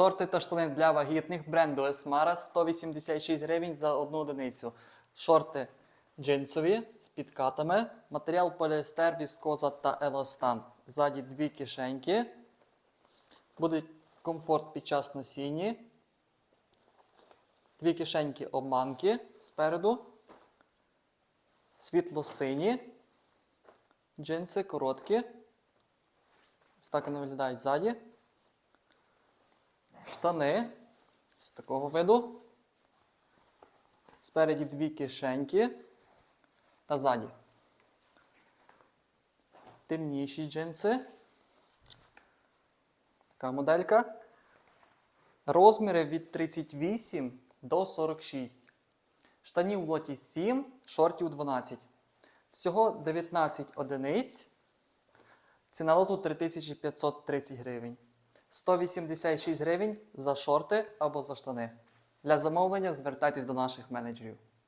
Шорти та штани для вагітних бренду Esmara 186 гривень за одну одиницю. Шорти джинсові з підкатами. Матеріал поліестер, віскоза та еластан. Ззаді дві кишеньки. Буде комфорт під час носіння. Дві кишеньки обманки спереду. Світло-сині. Джинси короткі. Ось так вони виглядають ззаді. Штани з такого виду. Спереді дві кишеньки та ззаді. Темніші джинси. Така моделька. Розміри від 38 до 46. Штанів в лоті 7, шортів 12. Всього 19 одиниць. Ціна лоту 3530 гривень. 186 гривень за шорти або за штани. Для замовлення звертайтесь до наших менеджерів.